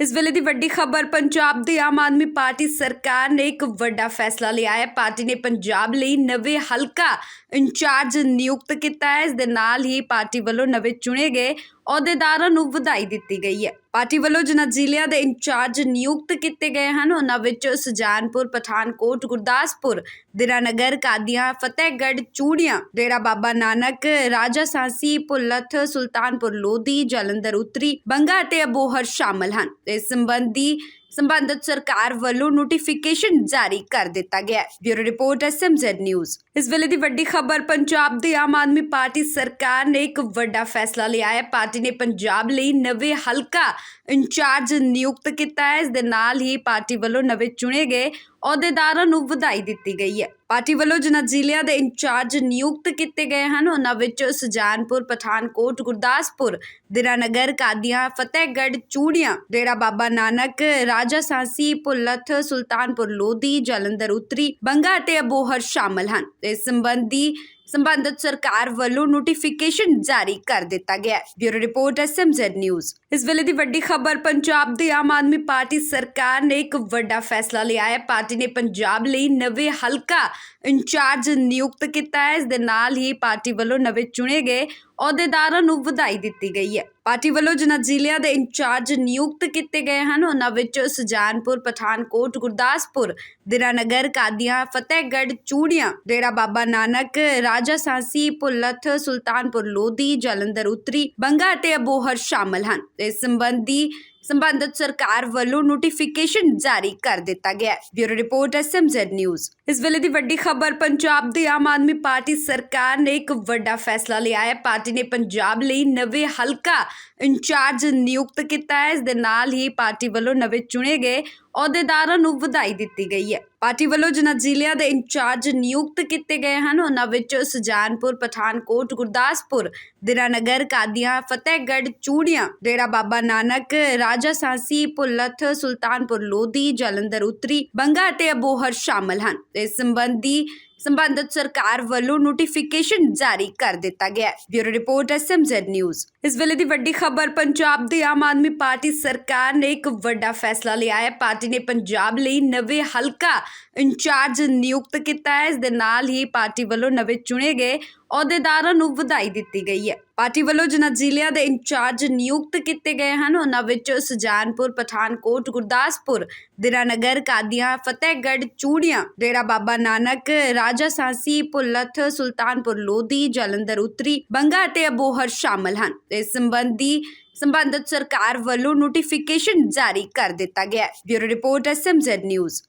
ਇਸ ਵੇਲੇ ਦੀ ਵੱਡੀ ਖਬਰ, ਪੰਜਾਬ ਦੀ ਆਮ ਆਦਮੀ ਪਾਰਟੀ ਸਰਕਾਰ ਨੇ ਇੱਕ ਵੱਡਾ ਫੈਸਲਾ ਲਿਆ ਹੈ। ਪਾਰਟੀ ਨੇ ਪੰਜਾਬ ਲਈ ਨਵੇਂ ਹਲਕਾ ਇੰਚਾਰਜ ਨਿਯੁਕਤ ਕੀਤਾ ਹੈ। ਇਸ ਦੇ ਨਾਲ ਹੀ ਪਾਰਟੀ ਵੱਲੋਂ ਨਵੇਂ ਚੁਣੇ ਗਏ ਅਹੁਦੇਦਾਰਾਂ ਨੂੰ ਵਧਾਈ ਦਿੱਤੀ ਗਈ ਹੈ। ਪਾਰਟੀ ਵੱਲੋਂ ਜਿਨ੍ਹਾਂ ਜ਼ਿਲ੍ਹਿਆਂ ਦੇ ਇੰਚਾਰਜ ਨਿਯੁਕਤ ਕੀਤੇ ਗਏ ਹਨ। ਉਹਨਾਂ ਵਿੱਚ ਸੁਜਾਨਪੁਰ, ਪਠਾਨਕੋਟ, ਗੁਰਦਾਸਪੁਰ, ਦਿਰਾਨਗਰ, ਕਾਦੀਆਂ, ਫਤਿਹਗੜ੍ਹ, ਚੂੜੀਆਂ, ਡੇਰਾ ਬਾਬਾ ਨਾਨਕ, ਰਾਜਾ ਸਾਂਸੀ, ਭੁੱਲਥ, ਸੁਲਤਾਨਪੁਰ ਲੋਧੀ, ਜਲੰਧਰ ਉੱਤਰੀ, ਬੰਗਾ ਅਤੇ ਅਬੋਹਰ ਸ਼ਾਮਲ ਹਨ। ਇਸ ਸੰਬੰਧੀ ਸੰਬੰਧਿਤ ਸਰਕਾਰ ਵੱਲੋਂ ਨੋਟੀਫਿਕੇਸ਼ਨ ਜਾਰੀ ਕਰ ਦਿੱਤਾ ਗਿਆ ਹੈ। ਬਿਊਰੋ ਰਿਪੋਰਟ ਐਸਐਮਜ਼ੈਡ ਨਿਊਜ਼ ਇਸ ਵੇਲੇ ਦੀ ਵੱਡੀ ਖਬਰ, ਪੰਜਾਬ ਦੀ ਆਮ ਆਦਮੀ ਪਾਰਟੀ ਸਰਕਾਰ ਨੇ ਇੱਕ ਵੱਡਾ ਫੈਸਲਾ ਲਿਆ ਹੈ। ਪਾਰਟੀ ਨੇ ਪੰਜਾਬ ਲਈ ਨਵੇਂ ਹਲਕਾ ਇੰਚਾਰਜ ਨਿਯੁਕਤ ਕੀਤਾ ਹੈ। ਇਸ ਦੇ ਨਾਲ ਹੀ ਪਾਰਟੀ ਵੱਲੋਂ ਨਵੇਂ ਚੁਣੇ ਗਏ ਅਹੁਦੇਦਾਰਾਂ ਨੂੰ ਵਧਾਈ ਦਿੱਤੀ ਗਈ ਹੈ। ਪਾਰਟੀ ਵੱਲੋਂ ਜਿਨ੍ਹਾਂ ਜ਼ਿਲ੍ਹਿਆਂ ਦੇ ਇੰਚਾਰਜ ਨਿਯੁਕਤ ਕੀਤੇ ਗਏ ਹਨ। ਉਹਨਾਂ ਵਿੱਚ ਸੁਜਾਨਪੁਰ, ਪਠਾਨਕੋਟ, ਗੁਰਦਾਸਪੁਰ, ਦਿਰਾਨਗਰ, ਕਾਦੀਆਂ, ਫਤਿਹਗੜ੍ਹ, ਚੂੜੀਆਂ, ਡੇਰਾ ਬਾਬਾ ਨਾਨਕ, ਰਾਜਾ ਸਾਂਸੀ, ਭੁੱਲਥ, ਸੁਲਤਾਨਪੁਰ ਲੋਧੀ, ਜਲੰਧਰ ਉੱਤਰੀ, ਬੰਗਾ ਅਤੇ ਅਬੋਹਰ ਸ਼ਾਮਲ ਹਨ। ਇਸ ਸੰਬੰਧੀ ਸੰਬੰਧਿਤ ਸਰਕਾਰ ਵੱਲੋਂ ਨੋਟੀਫਿਕੇਸ਼ਨ ਜਾਰੀ ਕਰ ਦਿੱਤਾ ਗਿਆ ਹੈ। Bureau report SMZ news. ਇਸ ਵੇਲੇ ਦੀ ਵੱਡੀ ਖਬਰ, ਪੰਜਾਬ ਦੀ ਆਮ ਆਦਮੀ ਪਾਰਟੀ ਸਰਕਾਰ ਨੇ ਇੱਕ ਵੱਡਾ ਫੈਸਲਾ ਲਿਆ ਹੈ। ਪਾਰਟੀ ਨੇ ਪੰਜਾਬ ਲਈ ਨਵੇਂ ਹਲਕਾ ਇੰਚਾਰਜ ਨਿਯੁਕਤ ਕੀਤਾ ਹੈ। ਇਸ ਦੇ ਨਾਲ ਹੀ ਪਾਰਟੀ ਵੱਲੋਂ ਨਵੇਂ ਚੁਣੇ ਗਏ ਅਹੁਦੇਦਾਰਾਂ ਨੂੰ ਵਧਾਈ ਦਿੱਤੀ ਗਈ ਹੈ। ਪਾਰਟੀ ਵੱਲੋਂ ਜਿਨ੍ਹਾਂ ਜ਼ਿਲ੍ਹਿਆਂ ਦੇ ਇੰਚਾਰਜ ਨਿਯੁਕਤ ਕੀਤੇ ਗਏ ਹਨ। ਉਹਨਾਂ ਵਿੱਚ ਸੁਜਾਨਪੁਰ, ਪਠਾਨਕੋਟ, ਗੁਰਦਾਸਪੁਰ ਦਿਨਾਨਗਰ ਕਾਦੀਆਂ, ਫਤਿਹਗੜ੍ਹ, ਚੂੜੀਆਂ, ਡੇਰਾ ਬਾਬਾ ਨਾਨਕ, ਰਾਜਾ ਸਾਂਸੀ, ਭੁੱਲਥ, ਸੁਲਤਾਨਪੁਰ ਲੋਧੀ, ਜਲੰਧਰ ਉੱਤਰੀ, ਬੰਗਾ ਅਤੇ ਅਬੋਹਰ ਸ਼ਾਮਲ ਹਨ। ਇਸ ਸੰਬੰਧੀ ਸੰਬੰਧਿਤ ਸਰਕਾਰ ਵੱਲੋਂ ਨੋਟੀਫਿਕੇਸ਼ਨ ਜਾਰੀ ਕਰ ਦਿੱਤਾ ਗਿਆ ਹੈ। ਬਿਊਰੋ ਰਿਪੋਰਟ ਐਸਐਮਜ਼ੈਡ ਨਿਊਜ਼ ਇਸ ਵੇਲੇ ਦੀ ਵੱਡੀ ਖਬਰ, ਪੰਜਾਬ ਦੀ ਆਮ ਆਦਮੀ ਪਾਰਟੀ ਸਰਕਾਰ ਨੇ ਇੱਕ ਵੱਡਾ ਫੈਸਲਾ ਲਿਆ ਹੈ। ਪਾਰਟੀ ਨੇ ਪੰਜਾਬ ਲਈ ਨਵੇਂ ਹਲਕਾ ਇੰਚਾਰਜ ਨਿਯੁਕਤ ਕੀਤਾ ਹੈ। ਇਸ ਦੇ ਨਾਲ ਹੀ ਪਾਰਟੀ ਵੱਲੋਂ ਨਵੇਂ ਚੁਣੇ ਗਏ ਅਹੁਦੇਦਾਰਾਂ ਨੂੰ ਵਧਾਈ ਦਿੱਤੀ ਗਈ ਹੈ। ਪਾਰਟੀ ਵੱਲੋਂ ਜਿਨ੍ਹਾਂ ਜ਼ਿਲ੍ਹਿਆਂ ਦੇ ਇੰਚਾਰਜ ਨਿਯੁਕਤ ਕੀਤੇ ਗਏ ਹਨ। ਉਹਨਾਂ ਵਿੱਚ ਸੁਜਾਨਪੁਰ, ਪਠਾਨਕੋਟ, ਗੁਰਦਾਸਪੁਰ ਦਿਨਾਨਗਰ ਕਾਦੀਆਂ, ਫਤਿਹਗੜ੍ਹ, ਚੂੜੀਆਂ, ਡੇਰਾ ਬਾਬਾ ਨਾਨਕ, ਰਾਜਾ ਸਾਂਸੀ, ਭੁੱਲਥ, ਸੁਲਤਾਨਪੁਰ ਲੋਧੀ, ਜਲੰਧਰ ਉੱਤਰੀ, ਬੰਗਾ ਅਤੇ ਅਬੋਹਰ ਸ਼ਾਮਲ ਹਨ। ਇਸ ਸੰਬੰਧੀ ਸੰਬੰਧਿਤ ਸਰਕਾਰ ਵੱਲੋਂ ਨੋਟੀਫਿਕੇਸ਼ਨ ਜਾਰੀ ਕਰ ਦਿੱਤਾ ਗਿਆ ਹੈ। Bureau report SMZ news. ਇਸ ਵੇਲੇ ਦੀ ਵੱਡੀ ਖਬਰ, ਪੰਜਾਬ ਦੀ ਆਮ ਆਦਮੀ ਪਾਰਟੀ ਸਰਕਾਰ ਨੇ ਇੱਕ ਵੱਡਾ ਫੈਸਲਾ ਲਿਆ ਹੈ। ਪਾਰਟੀ ਨੇ ਪੰਜਾਬ ਲਈ ਨਵੇਂ ਹਲਕਾ ਇੰਚਾਰਜ ਨਿਯੁਕਤ ਕੀਤਾ ਹੈ। ਇਸ ਦੇ ਨਾਲ ਹੀ ਪਾਰਟੀ ਵੱਲੋਂ ਨਵੇਂ ਚੁਣੇ ਗਏ ਅਹੁਦੇਦਾਰਾਂ ਨੂੰ ਵਧਾਈ ਦਿੱਤੀ ਗਈ ਹੈ। ਪਾਰਟੀ ਵੱਲੋਂ ਜਿਨ੍ਹਾਂ ਜ਼ਿਲ੍ਹਿਆਂ ਦੇ ਇੰਚਾਰਜ ਨਿਯੁਕਤ ਕੀਤੇ ਗਏ ਹਨ। ਉਹਨਾਂ ਵਿੱਚ ਸੁਜਾਨਪੁਰ, ਪਠਾਨਕੋਟ, ਗੁਰਦਾਸਪੁਰ, ਦਿਰਾਨਗਰ, ਕਾਦੀਆਂ, ਫਤਿਹਗੜ੍ਹ, ਚੂੜੀਆਂ, ਡੇਰਾ ਬਾਬਾ ਨਾਨਕ, ਰਾਜਾ ਸਾਂਸੀ, ਭੁੱਲਥ, ਸੁਲਤਾਨਪੁਰ ਲੋਧੀ, ਜਲੰਧਰ ਉੱਤਰੀ, ਬੰਗਾ ਅਤੇ ਅਬੋਹਰ ਸ਼ਾਮਲ ਹਨ। ਇਸ ਸੰਬੰਧੀ ਸੰਬੰਧਿਤ ਸਰਕਾਰ ਵੱਲੋਂ ਨੋਟੀਫਿਕੇਸ਼ਨ ਜਾਰੀ ਕਰ ਦਿੱਤਾ ਗਿਆ ਹੈ। Bureau report SMZ news.